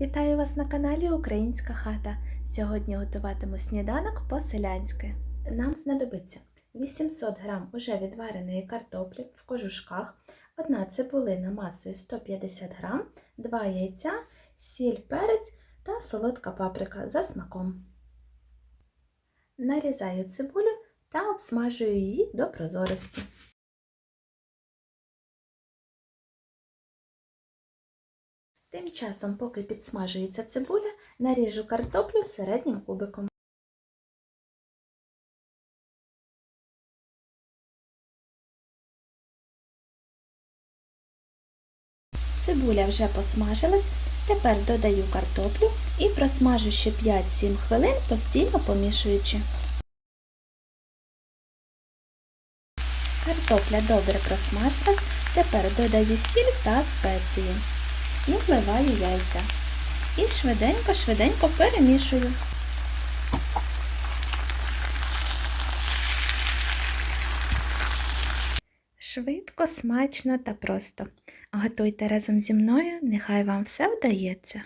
Вітаю вас на каналі Українська хата. Сьогодні готуватиму сніданок по-селянськи. Нам знадобиться 800 г уже відвареної картоплі в кожушках, одна цибулина масою 150 г, 2 яйця, сіль, перець та солодка паприка за смаком. Нарізаю цибулю та обсмажую її до прозорості. Тим часом, поки підсмажується цибуля, наріжу картоплю середнім кубиком. Цибуля вже посмажилась, тепер додаю картоплю і просмажу ще 5-7 хвилин, постійно помішуючи. Картопля добре просмажилась, тепер додаю сіль та спеції і вливаю яйця. І швиденько-швиденько перемішую. Швидко, смачно та просто. Готуйте разом зі мною, нехай вам все вдається.